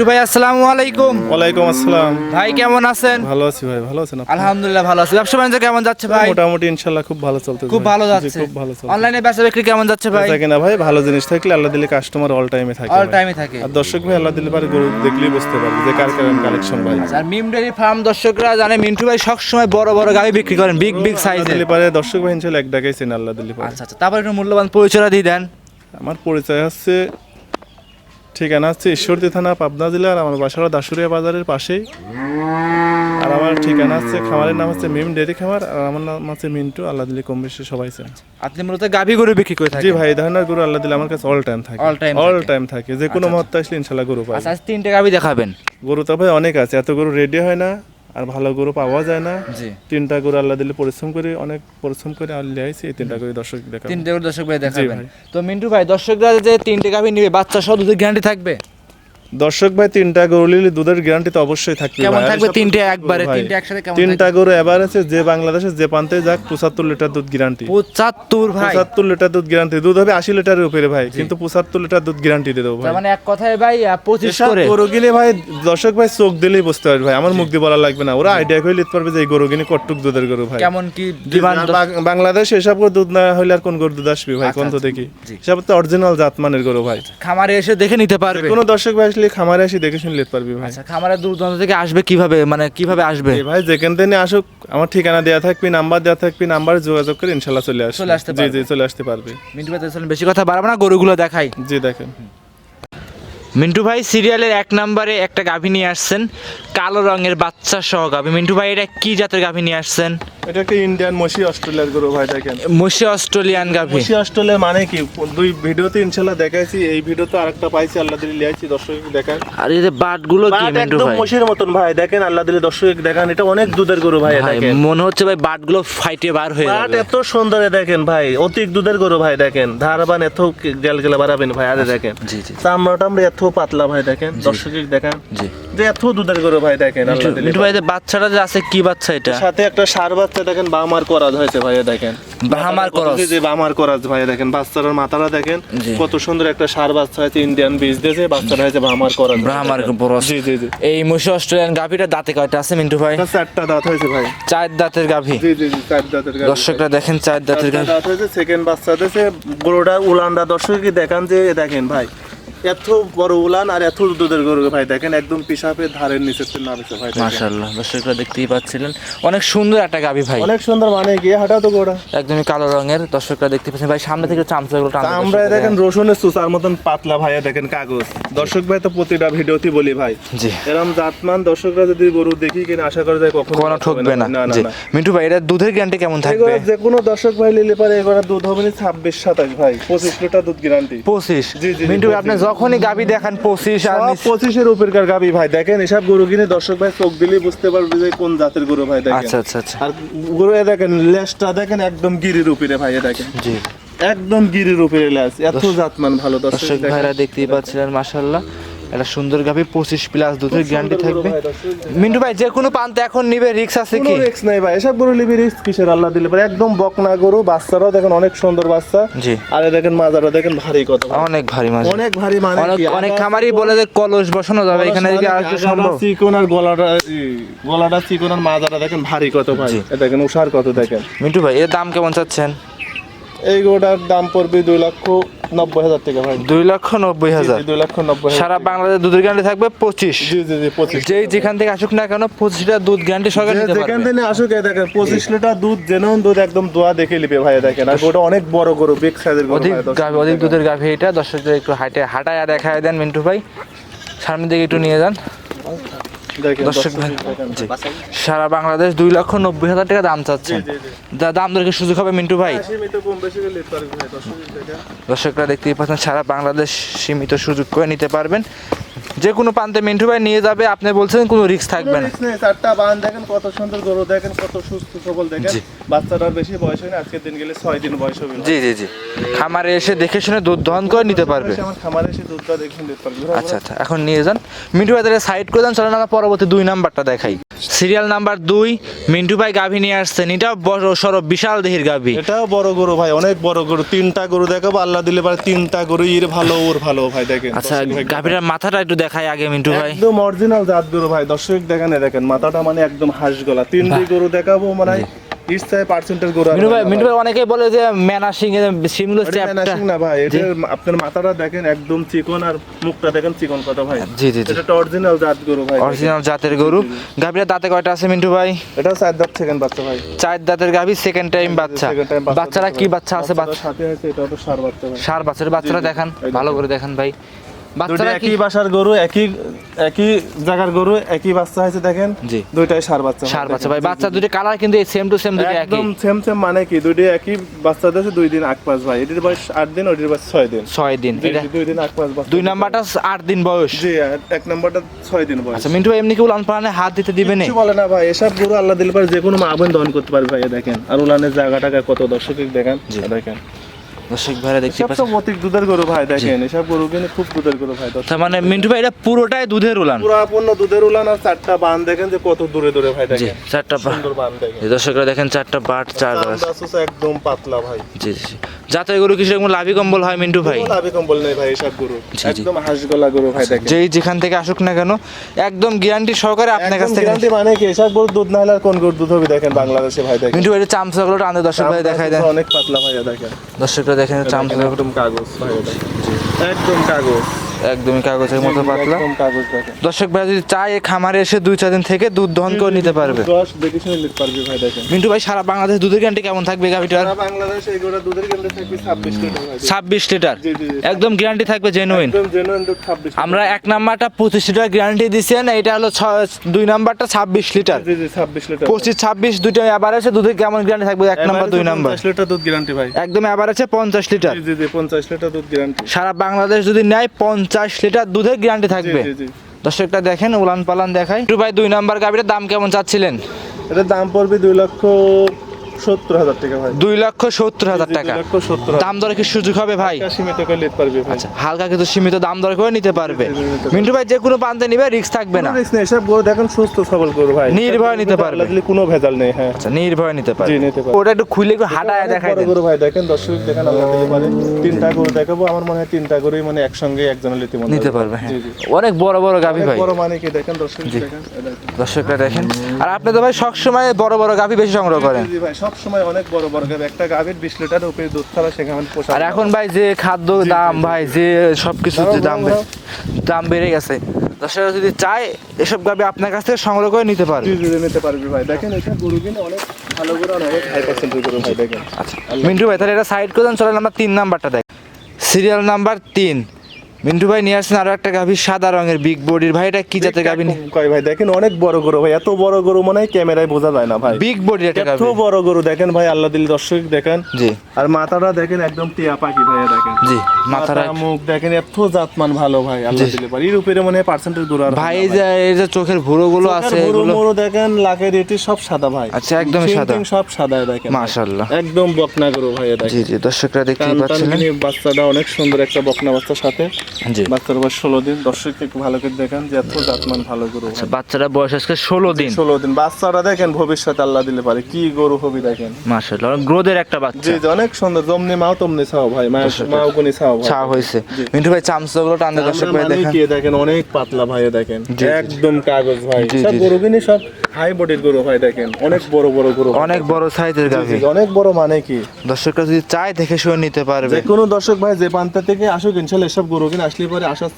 মিন্টু ভাই আসসালামু আলাইকুম। ওয়ালাইকুম আসসালাম। ভাই কেমন আছেন? ভালো আছি ভাই ভালো আছেন আলহামদুলিল্লাহ ভালো আছি। ব্যবসা বাণিজ্য কেমন যাচ্ছে ভাই? মোটামুটি ইনশাল্লাহ খুব ভালো চলতে খুব ভালো যাচ্ছে খুব ভালো চলছে অনলাইনে ব্যবসা বিক্রি কেমন যাচ্ছে ভাই? থাকে না ভাই? ভালো জিনিস থাকলে আল্লাহ দিলে কাস্টমার অল টাইমে থাকে অল টাইমে থাকে। আর দর্শক ভাই আল্লাহ দিলে পারে গরু দেখলেই বুঝতে পারবে যে কার কারণ কালেকশন ভাই। আর মিম ফার্ম দর্শকরা জানে মিন্টু ভাই সবসময় বড় বড় গাড়ি বিক্রি করেন বিগ বিগ সাইজের দিলে পারে দর্শক ভাই ইনশাল্লাহ এক ডাকাই চেন আল্লাহ দিলে পারে। আচ্ছা আচ্ছা তারপর একটু মূল্যবান পরিচয় দিয়ে দেন। আমার পরিচয় হচ্ছে ঠিকানা হচ্ছে ঈশ্বরদী থানা পাবনা জেলার আমার বাসার দাসুরিয়া বাজারের পাশেই। আর আমার ঠিকানা আছে খামারের নাম হচ্ছে মিম ডেরি খামার আর আমার নাম হচ্ছে মিন্টু আল্লাহ দিলে কম বেশি সবাই চেন। আপনি মূলত গাভী গরু বিক্রি করে থাকেন? জি ভাই ধারণার গরু আল্লাহ দিলে আমার কাছে অল টাইম থাকে। অল টাইম অল টাইম থাকে যে কোনো মুহূর্তে আসলে ইনশাল্লাহ গরু পাই। আচ্ছা তিনটা তিনটে গাভি দেখাবেন। গরু তো ভাই অনেক আছে এত গরু রেডি হয় না। আর ভালো গরু পাওয়া যায় না। তিনটা গরু আল্লাহ দিলে পরিশ্রম করে অনেক পরিশ্রম করে আল্লাহ আইছে এই তিনটা গরু দর্শক দেখা তিনটা গরু দর্শক ভাই দেখাবেন। তো মিন্টু ভাই দর্শকরা যে তিনটে গাভি নিবে বাচ্চা সহ দুধের গ্যারান্টি থাকবে? দর্শক ভাই তিনটা গরু নিলে দুধের গ্যারান্টি তো অবশ্যই থাকবে কেমন থাকবে? তিনটে গরু একবারে তিনটে একসাথে কেমন তিনটা গরু এবার আছে যে বাংলাদেশে যে প্রান্তে যাক পঁচাত্তর লিটার দুধ গ্যারান্টি পঁচাত্তর ভাই। পঁচাত্তর লিটার দুধ গ্যারান্টি দুধ হবে আশি লিটারের উপরে ভাই কিন্তু পঁচাত্তর লিটার দুধ গ্যারান্টি দিয়ে দেবো ভাই। মানে এক কথায় ভাই আহ, পঁচিশ এসব করে। গরু কিনে ভাই দর্শক ভাই চোখ দিলেই বুঝতে পারবে ভাই আমার মুখ দিয়ে বলা লাগবে না। ওরা আইডিয়া করে নিতে পারবে যে এই গরু কিনে কটুক দুধের গরু ভাই। কেমন কি বাংলাদেশ এসব করে দুধ না হইলে আর কোন গরু দুধ আসবে ভাই কোন তো দেখি। জি। সব তো অরিজিনাল জাতমানের গরু ভাই। খামারে এসে দেখে নিতে পারবে। কোন দর্শক ভাই আসলে খামারে আসি দেখে শুনলে পারবি ভাই। আচ্ছা খামারে দূর দূরান্ত থেকে আসবে কীভাবে? মানে কীভাবে আসবে? ভাই যেখান থেকে আসুক আমার ঠিকানা দেওয়া থাকবে নাম্বার দেওয়া থাকবে নাম্বার যোগাযোগ করে ইনশাল্লাহ চলে আসবে। চলে আসতে জি পারবে। জি চলে আসতে পারবে। মিন্টু ভাই তাহলে বেশি কথা বাড়াবো না গরুগুলো দেখাই। জি দেখেন। মিন্টু ভাই সিরিয়ালের এক নম্বরে একটা গাভী নিয়ে আসছেন কালো রঙের বাচ্চা সহ গাভী। মিন্টু ভাই এটা কি জাতের গাভী নিয়ে আসছেন? এটা একটা ইন্ডিয়ান মসি অস্ট্রেলিয়ার গরু ভাই দেখেন। মসি অস্ট্রেলিয়ান গাভী। মসি অস্ট্রেলিয়ার মানে কি? দুই ভিডিওতে ইনশাল্লাহ দেখাইছি এই ভিডিওতে আরেকটা পাইছি আল্লাহ দিলে লিয়াইছি দর্শক দেখান। আর এই যে বাটগুলো কি বাট মিন্টু একদম ভাই? মসির মতন ভাই দেখেন আল্লাহ দিলে দর্শক দেখান এটা অনেক দুধের গরু ভাই দেখেন। মনে হচ্ছে ভাই বাটগুলো ফাইটে বার হয়ে বাট যাবে। এত সুন্দর দেখেন ভাই অতিক দুধের গরু ভাই দেখেন। ধারবান এত গেল গেলে বাড়াবেন ভাই আরে দেখেন। জি জি। চামড়া টামড়া এত পাতলা ভাই দেখেন দর্শক দেখান যে এত দুধের গরু ভাই দেখেন মিন্টু ভাই বাচ্চাটা যে আছে কি বাচ্চা এটা? সাথে একটা সার বাচ্চা দেখেন বামার করাজ হয়েছে ভাই দেখেন। যে যে বামার করাজ। ভাই দেখেন বাচ্চাটার মাথাটা দেখেন কত সুন্দর একটা সার বাচ্চা হয়েছে ইন্ডিয়ান বীজ দিয়েছে বাচ্চাটা হয়েছে বামার করাজ। ব্রাহ্মার বরস জি জি জি। এই মসি অস্ট্রেলিয়ান গাভীটা দাঁতে কয়টা আছে মিন্টু ভাই? চারটা দাঁত হয়েছে ভাই। চার দাঁতের গাভী। জি জি চার দাঁতের গাভী। দর্শকরা দেখেন চার দাঁতের গাভী। দাঁত হয়েছে সেকেন্ড বাচ্চা দিয়েছে গরুটা উলানটা। দর্শক কি দেখান যে দেখেন ভাই এত বড় উলান আর এত দুধের গরু ভাই দেখেন একদম পিসাপের ধারের নিচে নামেছে ভাই মাশাআল্লাহ দর্শকরা দেখতেই পাচ্ছিলেন। অনেক সুন্দর একটা গাভী ভাই। অনেক সুন্দর মানে গিয়ে হাঁটা তো গোড়া। একদমই কালো রঙের দর্শকরা দেখতে পাচ্ছেন। ভাই সামনে থেকে চামচাগুলো টানতে আমরা দেখেন রসুনের সুসার মতন পাতলা ভাইয়া দেখেন কাগজ। দর্শক ভাই তো প্রতিটা ভিডিওতে বলি ভাই জি। এরকম জাতমান দর্শকরা যদি গরু দেখি কিনা আশা করা যায় কখনো কোনো ঠকবে না। জি। মিন্টু ভাই এটা দুধের গ্যারান্টি কেমন থাকবে? যে কোনো দর্শক ভাই নিলে পারে এগুলো দুধ হবে না ছাব্বিশ সাতাশ ভাই পঁচিশ লিটার দুধ গ্যারান্টি পঁচিশ? জি, জি, মিন্টু ভাই, 25 আপনি যখনই গাবি দেখেন পঁচিশ আর পঁচিশের উপরকার গাবি ভাই দেখেন এসব গরু কিনে দর্শক ভাই চোখ দিলে বুঝতে পারবে যে কোন জাতের গরু ভাই দেখেন। আচ্ছা আচ্ছা আচ্ছা। আর গরু দেখেন লেজটা দেখেন একদম গিরির উপরে ভাই দেখেন। জি। একদম গিরির উপরে লেজ এত জাতমান ভালো দর্শক। ভাইরা দেখতেই পাচ্ছিলেন মাশাআল্লাহ। একটা সুন্দর গাভী পঁচিশ প্লাস দুধের গ্যারান্টি থাকবে। দেখেন। মিন্টু ভাই যে কোনো পান্তে এখন নিবে রিক্স আছে কোনো কি? রিস্ক নাই ভাই এসব গরু লিবি রিস্ক কিসের? আল্লাহ দিলে পারে। একদম বকনা গরু বাচ্চারাও দেখেন অনেক সুন্দর বাচ্চা। জি। আরে দেখেন মাজারা দেখেন ভারী কত অনেক ভারী মাছ অনেক ভারী মানে অনেক আগা- বলে যে কলস বসানো যাবে এখানে কি আর কি আগাটা সম্ভব। চিকন আর গলাটা গলাটা চিকন আর মাজাটা দেখেন ভারী কত ভাই। দেখেন উষার কত দেখেন। মিন্টু ভাই এর দাম কেমন চাচ্ছেন? এই গরুটার দাম পড়বে দুই লক্ষ নব্বই হাজার টাকা ভাই। দুই লক্ষ নব্বই হাজার। দুই লক্ষ নব্বই সারা বাংলাদেশ দুধের গ্যারান্টি থাকবে পঁচিশ। জি জি জি পঁচিশ যেই যেখান থেকে আসুক না কেন পঁচিশ লিটার দুধ গ্যারান্টি সহকারে যে নিতে যেখান থেকে আসুক এই দেখেন পঁচিশ লিটার দুধ জেনুন দুধ একদম দোয়া দেখে নিবে ভাই দেখেন। আর গরুটা অনেক বড় গরু বিগ সাইজের গরু অধিক গাভী অধিক দুধের গাভী এটা। দর্শকদের একটু হাইটে হাঁটায় দেখায় দেন মিন্টু ভাই। সামনের দিকে একটু নিয়ে যান। দর্শক ভাই জি। সারা বাংলাদেশ দুই লক্ষ নব্বই হাজার টাকা দাম চাচ্ছেন। দাম দরকে সুযোগ হবে মিন্টু ভাই? দেখেন। দর্শকরা দেখতেই পাচ্ছেন সারা বাংলাদেশ সীমিত সুযোগ করে নিতে পারবেন। যে কোনো প্রান্তে মিন্টু ভাই নিয়ে যাবে আপনি বলছেন কোনো রিস্ক থাকবে না। চারটা বান দেখেন কত সুন্দর গরু দেখেন কত সুস্থ সবল দেখেন। বাচ্চাটার বেশি বয়স হয়নি আজকের দিন গেলে ছয় দিন বয়স হবে। জি জি জি। খামারে এসে দেখে শুনে দুধ দহন করে নিতে পারবে। আমার খামারে এসে দুধটা দেখে নিতে পারবে। আচ্ছা আচ্ছা এখন নিয়ে যান। মিন্টু ভাই তাহলে সাইড করে দেন চলেন আমরা পরবর্তী দুই নাম্বারটা দেখাই। সিরিয়াল নাম্বার দুই মিন্টু ভাই গাভী নিয়ে আসছেন। এটাও বড় সরব বিশাল দেহের গাভী। এটাও বড় গরু ভাই অনেক বড় গরু তিনটা গরু দেখাবো আল্লাহ দিলে পারে তিনটা গরু ইর ভালো ওর ভালো ভাই দেখেন। আচ্ছা গাভীটার মাথাটা একটু দেখাই আগে মিন্টু ভাই। একদম অরিজিনাল জাত গরু ভাই দর্শক দেখেন দেখেন মাথাটা মানে একদম হাঁস গলা। তিনটি গরু দেখাবো মানে ইচ্ছায় পার্সেন্টের গরু আর ভাই ভাই। অনেকেই বলে যে সিং সিমগুলো চ্যাপটা না ভাই এটা আপনার মাথাটা দেখেন একদম চিকন আর মুখটা দেখেন চিকন কথা ভাই। জি জি জি। এটা অরিজিনাল জাত গরু ভাই। অরিজিনাল জাতের গরু। গাভীর দাঁতে কয়টা আছে মিন্টু ভাই? এটা চার দাঁত সেকেন্ড বাচ্চা ভাই। চার দাঁতের গাভী সেকেন্ড টাইম বাচ্চা। বাচ্চারা কি বাচ্চা আছে? বাচ্চা সাথে আছে এটা তো সার বাচ্চা ভাই। সার বাচ্চার বাচ্চারা। দেখান ভালো করে দেখান ভাই। বাচ্চারা একই বাসার গরু একই একই জায়গার গরু একই বাচ্চা হয়েছে দেখেন? জি। দুইটাই সার বাচ্চা। সার বাচ্চা। ভাই জি, জি, বাচ্চা জি। কালার কিন্তু সেম টু সেম দুটো একই। একদম সেম সেম মানে কি? দুইটা একই বাচ্চা দিয়েছে দুই দিন আগ পাঁচ ভাই। এটির বয়স আট দিন ওটির বয়স ছয় দিন। ছয় দিন। দুই দিন আগ পাঁচ দুই নাম্বারটা আট দিন বয়স। জি এক নাম্বারটা ছয় দিন বয়স। আচ্ছা মিন্টু এমনি কি উলান পালানে হাত দিতে দিবে না? বলে না ভাই এসব গরু আল্লাহ দিলে পারে যে কোনো মা বোন দহন করতে পারবে ভাই দেখেন। আর উলানের জায়গাটাকে কত দর্শক দেখেন দেখেন। দর্শক ভাইরা দেখতে পাচ্ছেন। সব অতিক দুধের গরু ভাই দেখেন এসব গরু কিন্তু খুব দুধের গরু ভাই তার মানে মিন্টু ভাই এটা পুরোটাই দুধের উলান? পুরাপূর্ণ দুধের উলান আর চারটা বান দেখেন যে কত দূরে দূরে ভাই দেখেন। চারটা সুন্দর বান দেখেন। দর্শকরা দেখেন চারটা বাট চার একদম পাতলা ভাই। জি জি। যাতে গরু কিছু এরকম লাভি কম্বল হয় মিন্টু ভাই? লাভি কম্বল নেই ভাই এসব গরু। একদম হাঁস গলা গরু ভাই দেখেন। যেই যেখান থেকে আসুক না কেন একদম গ্যারান্টি সহকারে আপনার কাছ থেকে গ্যারান্টি মানে কি এসব গরু দুধ না হলে কোন গরু দুধ হবে দেখেন বাংলাদেশে ভাই দেখেন। মিন্টু ভাই চামচাগুলো টানতে দর্শক ভাই দেখাই দেন। অনেক পাতলা ভাই দেখেন। দর্শকরা দেখেন চামচা একদম কাগজ ভাই একদম কাগজ। একদমই কাগজের মতো পাতলা। দর্শক ভাই যদি চায় খামারে এসে দুই চার দিন থেকে দুধ দহন করে নিতে পারবে। মিন্টু ভাই সারা বাংলাদেশ দুধের গ্যারান্টি কেমন থাকবে গাভিটার? ছাব্বিশ লিটার। একদম গ্যারান্টি থাকবে জেনুইন আমরা এক নাম্বারটা পঁচিশ লিটার গ্যারান্টি দিচ্ছেন এটা হলো দুই নাম্বারটা ছাব্বিশ লিটার। পঁচিশ ছাব্বিশ দুটো আবার আছে দুধের কেমন গ্যারান্টি থাকবে? এক নাম্বার দুই নাম্বার। লিটার দুধ গ্যারান্টি ভাই। একদম আবার আছে পঞ্চাশ লিটার। পঞ্চাশ লিটার দুধ গ্যারান্টি সারা বাংলাদেশ যদি নেয় পঞ্চাশ লিটার দুধের গ্যারান্টি থাকবে। দর্শকটা দেখেন উলান পালান দেখায় ভাই দুই নাম্বার গাড়িটার দাম কেমন চাচ্ছিলেন? এটার দাম পড়বে দুই লক্ষ সত্তর হাজার টাকা ভাই। দুই লক্ষ সত্তর হাজার টাকা। দাম দরে কি সুযোগ হবে ভাই? সীমিত করে নিতে পারবে আচ্ছা হালকা কিন্তু সীমিত দাম দর করে নিতে পারবে। নিতে। মিন্টু ভাই যে কোনো পান্তে নিবে রিস্ক থাকবে না। কোনো নেই, এসব গরু দেখেন সুস্থ সবল গরু ভাই। নির্ভয় নিতে পারবে। কোনো ভেজাল নেই হ্যাঁ। আচ্ছা নির্ভয় নিতে পারবে। নিতে পারবে। ওটা একটু খুলে একটু হাঁটায় দেখাই দেন। গরু ভাই দেখেন দর্শক দেখেন পারে তিনটা গরু দেখাবো আমার মনে হয় তিনটা গরুই মানে একসঙ্গে একজনের লিতে মনে নিতে পারবে হ্যাঁ। অনেক বড় বড় গাভি ভাই। বড় মানে কি দেখেন দর্শক দেখেন। দর্শকরা দেখেন। আর আপনি তো ভাই সবসময় বড় বড় গাভি বেশি সংগ্রহ করেন। জি ভাই সব সময় অনেক বড় বড় গাভী একটা গাভীর বিশ লিটার উপরে দুধ ছাড়া সেখানে পোষা আর এখন ভাই যে খাদ্য দাম ভাই যে সবকিছুর যে দাম দাম বেড়ে গেছে। দর্শকরা যদি চায় এসব গাভি আপনার কাছ থেকে সংগ্রহ করে নিতে পারবে। জি জি জি, নিতে পারবি ভাই। দেখেন এসব গরু কিনে অনেক ভালো গরু অনেক হাই পার্সেন্টের গরু ভাই দেখেন। আচ্ছা। মিন্টু ভাই তাহলে এটা সাইড করে দেন চলেন আমরা তিন নাম্বারটা দেখ। সিরিয়াল নাম্বার তিন। মিন্টু ভাই নিয়ে আসছেন আরও একটা গাভি সাদা রঙের বিগ বডির ভাই এটা কি জাতের গাভি? কয় ভাই? দেখেন অনেক বড় গরু ভাই এত বড় গরু মনে হয় ক্যামেরায় বোঝা যায় না ভাই। বিগ বডির একটা এত বড় গরু দেখেন ভাই আল্লাহ দিল দর্শক দেখেন। জি। আর মাথাটা দেখেন একদম টিয়া পাখি ভাই দেখেন। জি মাথাটা মুখ দেখেন এত জাতমান ভালো ভাই আল্লাহ দিলে পারে। এর উপরে মনে হয় পার্সেন্টের গরু আর ভাই এই যে এই যে চোখের ভুরো গুলো আছে এগুলো মরু দেখেন লাখের এটি সব সাদা ভাই। আচ্ছা, একদম সাদা। সব সাদা দেখেন। মাশাআল্লাহ। একদম বকনা গরু ভাই দেখেন। জি জি দর্শকরা দেখতেই টান টান বাচ্চাটা অনেক সুন্দর একটা বকনা বাচ্চার সাথে। বাচ্চার বয়স ষোলো দিন। দর্শক একটু ভালো করে দেখেন যে এত জাতমান ভালো গরু বাচ্চারা বয়স আজকে ষোলো দিন। ষোলো দিন। বাচ্চাটা দেখেন ভবিষ্যতে আল্লাহ দিলে পারে। কি গরু হবি দেখেন। মাশাআল্লাহ গ্রোদের একটা বাচ্চা। জি অনেক সুন্দর। জমনি মাও তমনি ছাও ভাই মাও কোনি ছাও ভাই। ছা হয়েছে। মিন্টু ভাই চামচগুলো টানতে দর্শক ভাই দেখেন। কি দেখেন অনেক পাতলা ভাই দেখেন। জি, জি। একদম কাগজ ভাই। সব গরু কিনি সব হাই বডির গরু ভাই দেখেন। অনেক বড় বড় গরু অনেক বড় সাইজের অনেক বড় মানে কি? দর্শকরা যদি চায় দেখে শুনে নিতে পারবে। যে কোনো দর্শক ভাই যে প্রান্ত থেকে আসুক ইনশাল্লাহ এসব গরু আসলে পরে আসার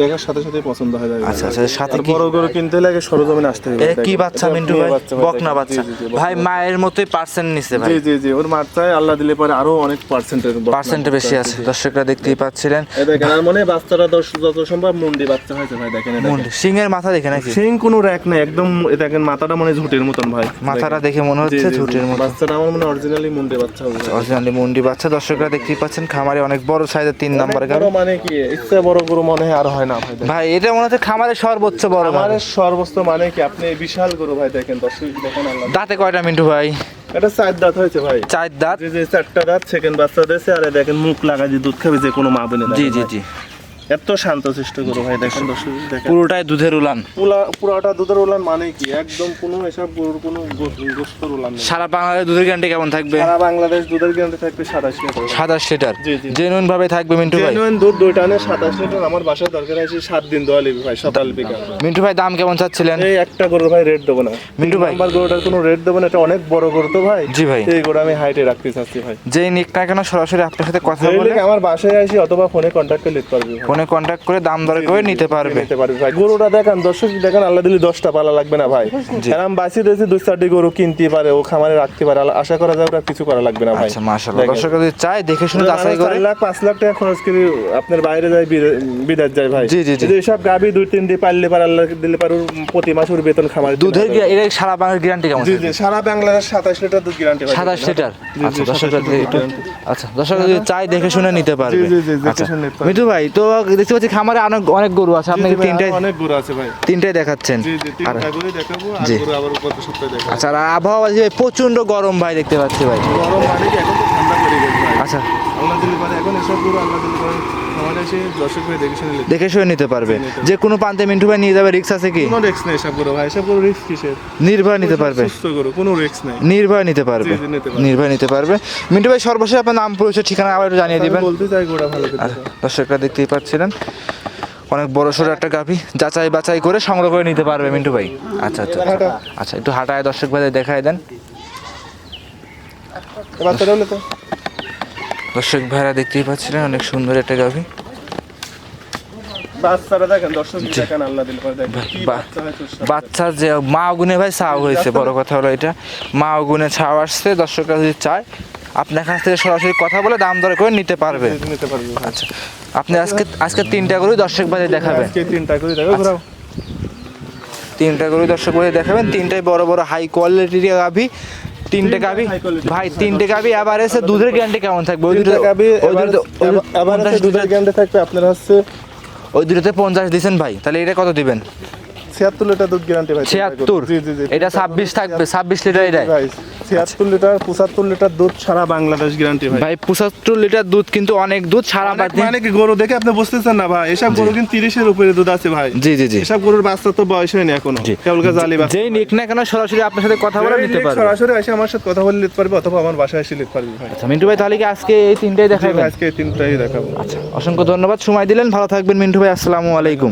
দেখার সাথে সাথে পছন্দ হয়ে আচ্ছা আচ্ছা সাথে বড় গরু কিনতে লাগে সরজমিনে আসতে হবে। কি বাচ্চা মিন্টু ভাই? বকনা বাচ্চা। ভাই মায়ের মতোই পার্সেন্ট নিছে ভাই। জি জি জি ওর মাত্রায় আল্লাহ দিলে পরে আরও অনেক পার্সেন্টের পার্সেন্ট বেশি আছে দর্শকরা দেখতেই পাচ্ছিলেন। দেখেন আর মনে বাচ্চাটা দশ যত সম্ভব মুন্ডি বাচ্চা হয়েছে ভাই দেখেন এই দেখেন। সিংহের মাথা দেখে নাকি? সিং কোনো র্যাক নাই একদম দেখেন মাথাটা মনে ঝুটের মতন ভাই। মাথাটা দেখে মনে হচ্ছে। ঝুটের মতো বাচ্চাটা আমার মনে অরিজিনালি মুন্ডি বাচ্চা হবে অরিজিনালি মুন্ডি বাচ্চা দর্শকরা দেখতেই পাচ্ছেন খামারে অনেক বড় সাইজের তিন নাম্বার বড় মানে কি? ইচ্ছা বড় গরু মনে হয় আর হয় না ভাই ভাই এটা মনে হচ্ছে খামারের সর্বোচ্চ বড় খামারের সর্বোচ্চ মানে কি? আপনি বিশাল গরু ভাই দেখেন দর্শক দেখেন আল্লাহ। দাঁতে কয়টা মিন্টু ভাই? এটা চার দাঁত হয়েছে ভাই। চার দাঁত? যে চারটা দাঁত সেকেন্ড বাচ্চা দিয়েছে আর দেখেন মুখ লাগা যে দুধ খাবে যে কোনো মা বলে জি জি জি। এত শান্তশিষ্ট গরু ভাই দেখেন দর্শক দেখেন। পুরোটাই দুধের উলান। পুরা পুরাটা দুধের উলান মানে কি? একদম কোনো এসব গরুর কোনো গোস্তর উলান নেই। সারা বাংলাদেশ দুধের গ্যারান্টি কেমন থাকবে? সারা বাংলাদেশ দুধের গ্যারান্টি থাকবে সাতাশ লিটার। সাতাশ লিটার? জি, জি। জেনুইন ভাবে থাকবে মিন্টু ভাই? জেনুইন দুধ দুই টানে সাতাশ লিটার আমার বাসায় দরকার আছে দিন লিবি ভাই সকাল বিকাল। মিন্টু ভাই দাম কেমন চাচ্ছিলেন? এই একটা গরুর ভাই রেট দেবো না। মিন্টু ভাই। নাম্বার গরুটার কোনো রেট দেবো না এটা অনেক বড় গরু তো ভাই। জি ভাই। এই গরু আমি হাইটে রাখতে চাচ্ছি ভাই। যেই নিক না কেন সরাসরি আপনার সাথে কথা বলে আমার বাসায় আসি অথবা ফোনে কন্ট্যাক্ট করে নিতে পারবি ভাই। ফোনে কন্ট্যাক্ট করে দাম দর করে নিতে পারবে নিতে পারবি। ভাই। গরুটা দেখেন দর্শক দেখেন আল্লাহ দিলি দশটা পালা লাগবে না ভাই। এরম বাসি দিয়েছি দুই চারটি গরু কিনতে পারে ও খামারে রাখতে পারে। আশা করা যায় ওটা কিছু করা লাগবে না ভাই। আচ্ছা মাশাআল্লাহ। দর্শক যদি চায় দেখে শুনে যাচাই করে। চার লাখ পাঁচ লাখ টাকা খরচ করে আপনার বাইরে যায় বিদে- বিদেশ যায় ভাই। জি, জি, জি। এই সব গাবি দুই তিন দিয়ে পারলে পারে আল্লাহ দিলে পারে প্রতি মাস ওর বেতন খামারে দুধের এটা সারা বাংলার গ্যারান্টি কেমন জি জি সারা বাংলাদেশ সাতাশ লিটার দুধ গ্যারান্টি সাতাশ লিটার? আচ্ছা দর্শক 27 লিটার আচ্ছা দর্শক যদি চাই দেখে শুনে নিতে পারবে। জি, জি, জি, দেখে আচ্ছা। শুনে নিতে পারবে। মিঠু ভাই তো দেখতে পাচ্ছি খামারে অনেক অনেক গরু আছে। আপনাকে তিনটাই অনেক গরু আছে ভাই। তিনটাই দেখাচ্ছেন। জি জি তিনটা গরু দেখাবো আর গরু আবার গত সপ্তাহে দেখাবো। আচ্ছা আর আবহাওয়া প্রচণ্ড গরম ভাই দেখতে পাচ্ছি ভাই। গরম মানে এখন তো ঠান্ডা পড়ে গেছে। আল্লাহ দিলে পারে এখন এসব গরু আল্লাহ দিলে পারে। খামারে এসে দর্শক ভাই দেখে শুনে নিতে দেখে শুনে নিতে পারবে। যে কোনো প্রান্তে মিন্টু ভাই নিয়ে যাবে রিক্স আছে কি? কোনো রিস্ক নেই এসব গরু ভাই এসব গরু রিস্ক কিসের? নির্ভয় নিতে পারবে। সুস্থ গরু কোনো রিস্ক নেই। নির্ভয় নিতে পারবে। নির্ভয় নিতে পারবে। মিন্টু ভাই সর্বশেষ আপনার নাম পরিচয় ঠিকানা আবার একটু জানিয়ে দিবেন। বলতে চাই গোড়া ভালো করে। আর দেখো। দর্শকরা দেখতেই পাচ্ছিলেন। অনেক বড় সড়ো একটা গাভি। যাচাই বাছাই করে সংগ্রহ করে নিতে পারবে মিন্টু ভাই। আচ্ছা আচ্ছা আচ্ছা। আচ্ছা একটু হাঁটায় দর্শক ভাই দেখায় দেন। এবার তো। দর্শক ভাইরা দেখতেই পাচ্ছিলেন অনেক সুন্দর একটা গাভি। বাচ্চা যে মা আগুনে ভাই ছাও হয়েছে বড় কথা হলো এটা। মা আগুনে ছাও আসছে দর্শকরা যদি চায় আপনার কাছ থেকে সরাসরি কথা বলে দাম দর করে নিতে পারবে। নিতে পারবে আচ্ছা আপনি আজকে আজকে তিনটা করে দর্শক ভাই দেখাবেন। তিনটা করে দেখো ঘোরাও। তিনটা করে দর্শক ভাই দেখাবেন তিনটাই বড় বড় হাই কোয়ালিটির গাভি। তিনটে কাবি ভাই তিনটে কাবি আবার এসে দুধের গ্যারান্টি কেমন থাকবে? ওই দুটো কাবি গাবি হচ্ছে দুধের গ্যান্ডে থাকবে আপনার হচ্ছে ওই দুটোতে পঞ্চাশ দিচ্ছেন ভাই তাহলে এটা কত দিবেন? ছিয়াত্তর লিটার দুধ গ্যারান্টি ভাই ছিয়াত্তর? জি জি জি। এটা ছাব্বিশ থাকবে ছাব্বিশ লিটার এটাই। ভাই ছিয়াত্তর লিটার পঁচাত্তর লিটার দুধ সারা বাংলাদেশ গ্যারান্টি ভাই। ভাই পঁচাত্তর লিটার দুধ কিন্তু অনেক দুধ সারা অনেক মানে কি গরু দেখে আপনি বুঝতেছেন না ভাই? এসব গরু কিন্তু তিরিশের উপরে দুধ আছে ভাই। জি জি জি। এসব গরুর বাচ্চা তো বয়স হয়নি এখনও। কেবল জালি বাচ্চা। যেই নিক না কেন সরাসরি আপনার সাথে কথা বলে নিতে পারবে। সরাসরি এসে আমার সাথে কথা বলে নিতে পারবে অথবা আমার বাসায় এসে নিতে পারবে ভাই। আচ্ছা মিন্টু ভাই তাহলে কি আজকে এই তিনটাই দেখাবেন? আজকে এই তিনটাই দেখাবো। আচ্ছা অসংখ্য ধন্যবাদ। সময় দিলেন ভালো থাকবেন মিন্টু ভাই আসসালামু আলাইকুম।